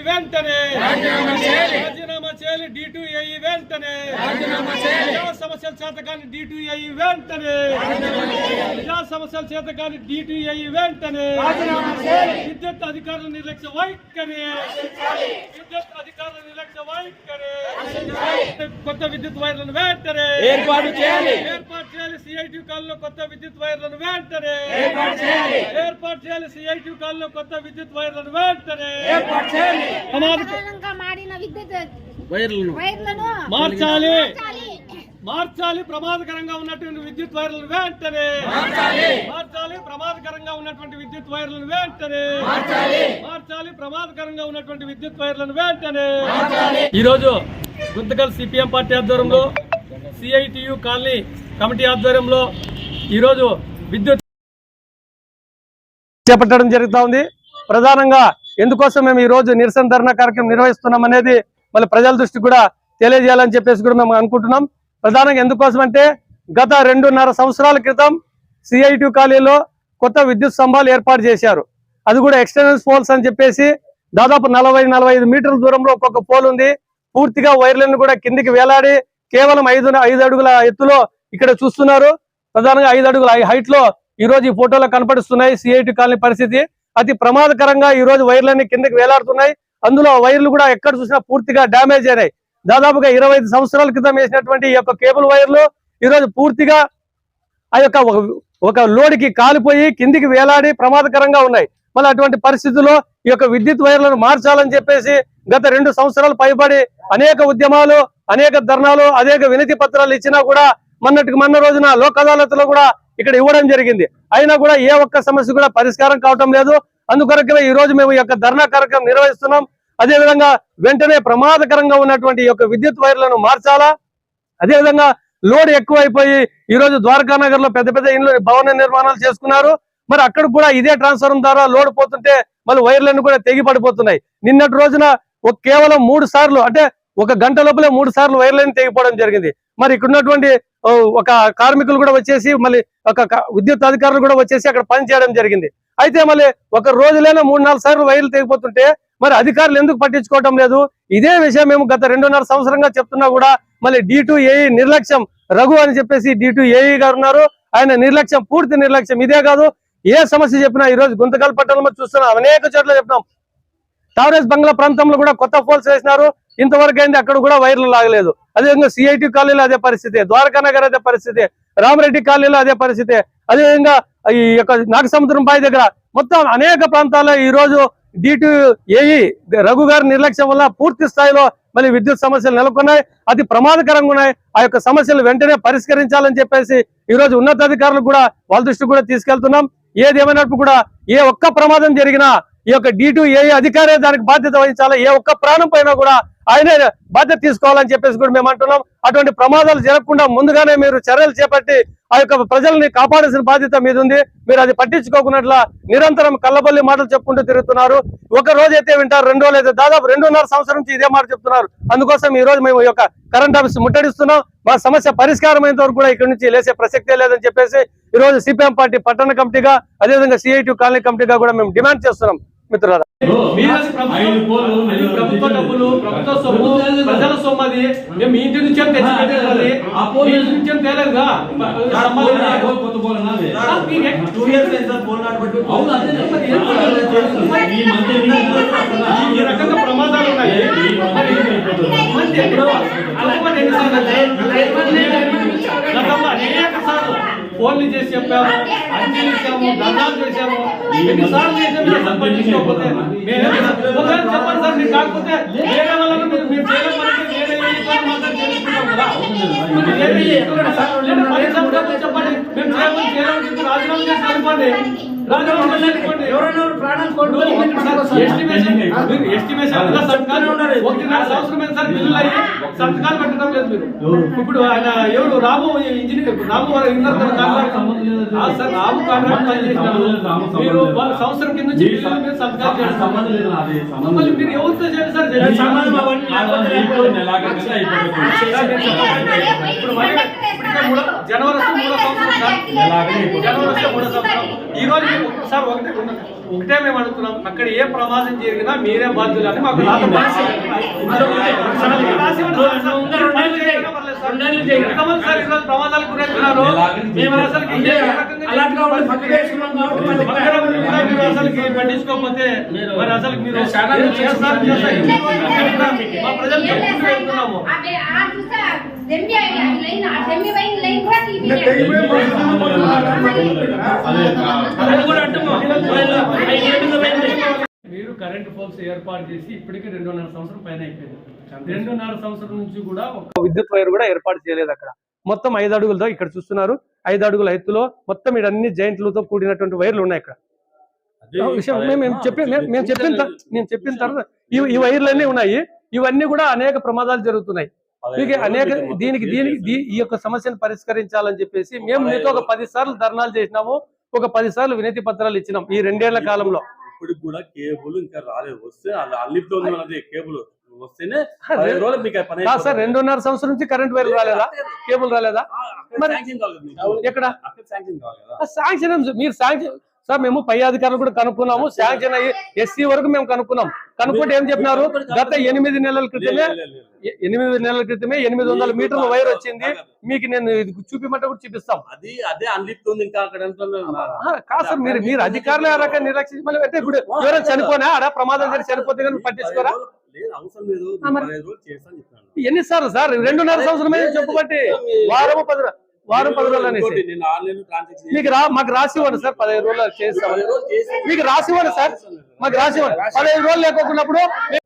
వెంటనే. రాజీనామా చేయాలి. డిటిఐ వెంటనే. ప్రజా సమస్యల చేతకాని డిటిఐ వెంటనే. ప్రజా సమస్యల చేతకాని డిటిఐ వెంటనే. విద్యుత్ అధికారుల నిర్లక్ష్య వైఖరి. విద్యుత్ అధికారుల నిర్లక్ష్య వైఖరి. కొత్త విద్యుత్ వైర్లను వెంటనే. ఏర్పాటు చేయాలి. ఏర్పాటు చేయాలి సిఐటి కాలంలో కొత్త విద్యుత్ వైర్లను వెంటనే. ఏర్పాటు చేయాలి. ఏర్పాటు చేయాలి సిఐటి కాలంలో కొత్త విద్యుత్ వైర్లను వెంటనే. ఏర్పాటు చేయాలి. మాడిన విద్యుత్ వైర్లను వైర్లను మార్చాలి. మార్చాలి. మార్చాలి. ప్రమాదకరంగా ఉన్నటువంటి విద్యుత్ వైర్లను వెంటనే. మార్చాలి. ఉన్నటువంటి విద్యుత్ వైర్లను వెంటనే మార్చాలి. ప్రమాదకరంగా ఉన్నటువంటి విద్యుత్ వైర్లను వెంటనే ఈ రోజు గుంతకల్ సిపిఎం పార్టీ ఆధ్వర్యంలో సిఐటియు కాలనీ కమిటీ ఆధ్వర్యంలో ఈ రోజు విద్యుత్ చేపట్టడం జరుగుతా ఉంది. ప్రధానంగా ఎందుకోసం మేము ఈ రోజు నిరసన ధర్నా కార్యక్రమం నిర్వహిస్తున్నాం అనేది మళ్ళీ ప్రజల దృష్టికి కూడా తెలియజేయాలని చెప్పేసి కూడా మేము అనుకుంటున్నాం. ప్రధానంగా ఎందుకోసం అంటే గత రెండున్నర సంవత్సరాల క్రితం సిఐటి కాలనీలో కొత్త విద్యుత్ స్తంభాలు ఏర్పాటు చేశారు. అది కూడా ఎక్స్టర్నల్ పోల్స్ అని చెప్పేసి దాదాపు నలభై నలభై ఐదు మీటర్ల దూరంలో ఒక్కొక్క పోల్ ఉంది. పూర్తిగా వైర్లను కూడా కిందికి వేలాడి కేవలం ఐదు ఐదు అడుగుల ఎత్తులో ఇక్కడ చూస్తున్నారు. ప్రధానంగా ఐదు అడుగుల హైట్లో ఈ రోజు ఈ ఫోటోలో కనపడిస్తున్నాయి. సిఐటి కాలనీ పరిస్థితి అతి ప్రమాదకరంగా ఈ రోజు వైర్లన్నీ కిందకి వేలాడుతున్నాయి. అందులో వైర్లు కూడా ఎక్కడ చూసినా పూర్తిగా డ్యామేజ్ అయినాయి. దాదాపుగా ఇరవై ఐదు సంవత్సరాల క్రితం వేసినటువంటి ఈ యొక్క కేబుల్ వైర్లు ఈ రోజు పూర్తిగా ఆ యొక్క ఒక- లోడికి లోడ్కి కాలిపోయి కిందికి వేలాడి ప్రమాదకరంగా ఉన్నాయి. మళ్ళీ అటువంటి పరిస్థితుల్లో ఈ యొక్క విద్యుత్ వైర్లను మార్చాలని చెప్పేసి గత రెండు సంవత్సరాలు పైబడి అనేక ఉద్యమాలు అనేక ధర్నాలు అనేక వినతి పత్రాలు ఇచ్చినా కూడా మొన్నటికి మొన్న రోజున లోక్ అదాలత్లో కూడా ఇక్కడ ఇవ్వడం జరిగింది. అయినా కూడా ఏ ఒక్క సమస్య కూడా పరిష్కారం కావటం లేదు. అందుకొరకే ఈ రోజు మేము ఈ యొక్క ధర్నా కార్యక్రమం నిర్వహిస్తున్నాం. అదేవిధంగా వెంటనే ప్రమాదకరంగా ఉన్నటువంటి ఈ యొక్క విద్యుత్ వైర్లను మార్చాలా? అదేవిధంగా లోడ్ ఎక్కువైపోయి ఈ రోజు ద్వారకా నగర్లో పెద్ద పెద్ద ఇండ్లు భవన నిర్మాణాలు చేసుకున్నారు. మరి అక్కడ కూడా ఇదే ట్రాన్స్ఫార్మర్ ద్వారా లోడ్ పోతుంటే మళ్ళీ వైర్లన్నీ కూడా తెగి పడిపోతున్నాయి. నిన్నటి రోజున ఒక కేవలం మూడు సార్లు అంటే ఒక గంట లోపలే మూడు సార్లు వైర్లన్నీ తెగిపోవడం జరిగింది. మరి ఇక్కడ ఉన్నటువంటి ఒక కార్మికులు కూడా వచ్చేసి మళ్ళీ ఒక విద్యుత్ అధికారులు కూడా వచ్చేసి అక్కడ పని చేయడం జరిగింది. అయితే మళ్ళీ ఒక రోజులైనా మూడు నాలుగు సార్లు వైర్లు తెగిపోతుంటే మరి అధికారులు ఎందుకు పట్టించుకోవటం లేదు? ఇదే విషయం మేము గత రెండున్నర సంవత్సరంగా చెప్తున్నా కూడా మళ్ళీ డి టు ఏఈ నిర్లక్ష్యం రఘు అని చెప్పేసి డి టు ఏఈ గారు ఉన్నారు. ఆయన నిర్లక్ష్యం పూర్తి నిర్లక్ష్యం ఇదే కాదు. ఏ సమస్య చెప్పినా ఈ రోజు గుంతకల్ పట్టణంలో చూస్తున్నాం అనేక చోట్ల చెప్పినాం టావరేజ్ బంగ్లా ప్రాంతంలో కూడా కొత్త ఫోల్స్ వేసినారు. ఇంతవరకు అయింది అక్కడ కూడా వైర్లు లాగలేదు. అదేవిధంగా సిఐటి కాలనీలో అదే పరిస్థితి ద్వారకా నగర్ అదే పరిస్థితి రామరెడ్డి కాలనీలో అదే పరిస్థితి అదేవిధంగా ఈ యొక్క నాగసముద్రం బావి దగ్గర మొత్తం అనేక ప్రాంతాల్లో ఈ రోజు డీటు ఏఈ రఘు గారి నిర్లక్ష్యం వల్ల పూర్తి స్థాయిలో మళ్ళీ విద్యుత్ సమస్యలు నెలకొన్నాయి. అది ప్రమాదకరంగా ఉన్నాయి. ఆ యొక్క సమస్యలు వెంటనే పరిష్కరించాలని చెప్పేసి ఈ రోజు ఉన్నతాధికారులు కూడా వాళ్ళ దృష్టికి కూడా తీసుకెళ్తున్నాం. ఏది ఏమైనప్పుడు కూడా ఏ ఒక్క ప్రమాదం జరిగినా ఈ యొక్క డి టు ఏ అధికారే దానికి బాధ్యత వహించాలి? ఏ ఒక్క ప్రాణం పైన కూడా ఆయనే బాధ్యత తీసుకోవాలని చెప్పేసి కూడా మేము అంటున్నాం. అటువంటి ప్రమాదాలు జరగకుండా ముందుగానే మీరు చర్యలు చేపట్టి ఆ యొక్క ప్రజల్ని కాపాడాల్సిన బాధ్యత మీద ఉంది మీరు అది పట్టించుకోకున్నట్ల నిరంతరం కళ్ళబల్లి మాటలు చెప్పుకుంటూ తిరుగుతున్నారు. ఒక రోజు అయితే వింటారు రెండు రోజులు అయితే దాదాపు రెండున్నర సంవత్సరం నుంచి ఇదే మాట చెప్తున్నారు. అందుకోసం ఈ రోజు మేము ఈ యొక్క కరెంట్ ఆఫీస్ ముట్టడిస్తున్నాం. మా సమస్య పరిష్కారం అయినంత వరకు కూడా ఇక్కడ నుంచి లేసే ప్రసక్తే లేదని చెప్పేసి ఈ రోజు సిపిఎం పార్టీ పట్టణ కమిటీగా అదేవిధంగా సిఐటి కాలనీ కమిటీగా కూడా మేము డిమాండ్ చేస్తున్నాం. మిత్రులారా. ఈ రకంగా ప్రమాదాలు ఉన్నాయి. ఫోన్లు చేసి చెప్పాము అర్జీలు ఇచ్చాము ధర్నాలు చేశాము ఎన్నిసార్లు చేసాము మీరు సంపాదించుకోకపోతే మేమే ఒకవేళ చెప్పండి సార్ మీరు కాకపోతే వేరే వాళ్ళని మీరు మీరు వేరే చేసుకుంటాం కదా. చెప్పండి మేము చేయమని చేయమని చెప్పి రాజీనామా చేసి వెళ్ళిపోండి ఎవరైనా ప్రాణాలు సంతకాలు పెట్టడం లేదు మీరు ఇప్పుడు ఆయన ఎవరు Ramu engineer Ramu sir Ramu contract మీరు సంవత్సరం కింద సంతకాలు లేదు. మీరు ఎవరితో చేయండి సార్ జనవరి వస్తే మూడో సంవత్సరం. జనవరి వస్తే మూడో సంవత్సరం ఈ రోజు సార్ ఒకటే ఒకటే మేము అడుగుతున్నాం. అక్కడ ఏ ప్రమాదం జరిగినా మీరే బాధ్యులు. అని మాకు ప్రమాదాలకు గురవుతున్నారు? మేము అసలుకి పట్టించుకోకపోతే మరి అసలు మీరు మా ప్రజలు మీరు కరెంట్ పోల్స్ ఏర్పాటు చేసి ఇప్పటికి రెండున్నర సంవత్సరం పైన అయిపోయింది. రెండున్నర సంవత్సరం నుంచి కూడా ఒక విద్యుత్ వైర్ కూడా ఏర్పాటు చేయలేదు అక్కడ. మొత్తం ఐదు అడుగులతో ఇక్కడ చూస్తున్నారు. ఐదు అడుగుల ఎత్తులో మొత్తం ఇక్కడ అన్ని జాయింట్లతో కూడినటువంటి వైర్లు ఉన్నాయి ఇక్కడ విషయం మేము మేము చెప్పి మేము- మేము చెప్పిన నేను చెప్పిన తర్వాత ఈ ఈ వైర్లన్నీ ఉన్నాయి. ఇవన్నీ కూడా అనేక ప్రమాదాలు జరుగుతున్నాయి. అనేక దీనికి దీనికి ఈ యొక్క సమస్యను పరిష్కరించాలని చెప్పేసి మేము మీతో ఒక పది సార్లు ధర్నాలు చేసినాము. ఒక పది సార్లు వినతి పత్రాలు ఇచ్చినాం ఈ రెండేళ్ళ కాలంలో. ఇప్పటికి కూడా కేబుల్ ఇంకా రాలేదు. వస్తే అల్లితో ఉంది కేబుల్ వస్తేనే సార్ రెండున్నర సంవత్సరం నుంచి కరెంట్ వైర్ రాలేదా? కేబుల్ రాలేదా? మరి-. ఎక్కడ? శాంక్షన్ మీరు శాంక్షన్ సార్ మేము పై అధికారులు కూడా కనుక్కున్నాము. శాంక్షన్ అయ్యి ఎస్సీ వరకు మేము కనుక్కున్నాం. కనుక్కుంటే ఏం చెప్పినారు? గత ఎనిమిది నెలల క్రితమే ఎనిమిది నెలల క్రితమే ఎనిమిది వందల మీటర్ల వైర్ వచ్చింది. మీకు నేను ఇది చూపిమంటే కూడా చూపిస్తాం. అది అదే అన్లిప్తుంది ఇంకా అక్కడ కాదు సార్ మీరు మీరు అధికారులు ఆ రకంగా నిర్లక్ష్యం అంటే ఇప్పుడు ఎవరైనా చనిపోయినా ఆడ ప్రమాదం జరిగి చనిపోతే కానీ పట్టించుకోరా? ఎన్నిసార్లు సార్? రెండున్నర సంవత్సరమే చెప్పబట్టి వారము పది వారం పది రోజులు అనేసి. మీకు రా మాకు రాసి ఇవ్వండి సార్ పదిహేను రోజులు చేస్తామని పదిహేను రోజులు చేసి మీకు రాసి ఇవ్వండి సార్ మాకు రాసి ఇవ్వండి. పదిహేను రోజులు లేకోకున్నప్పుడు మేము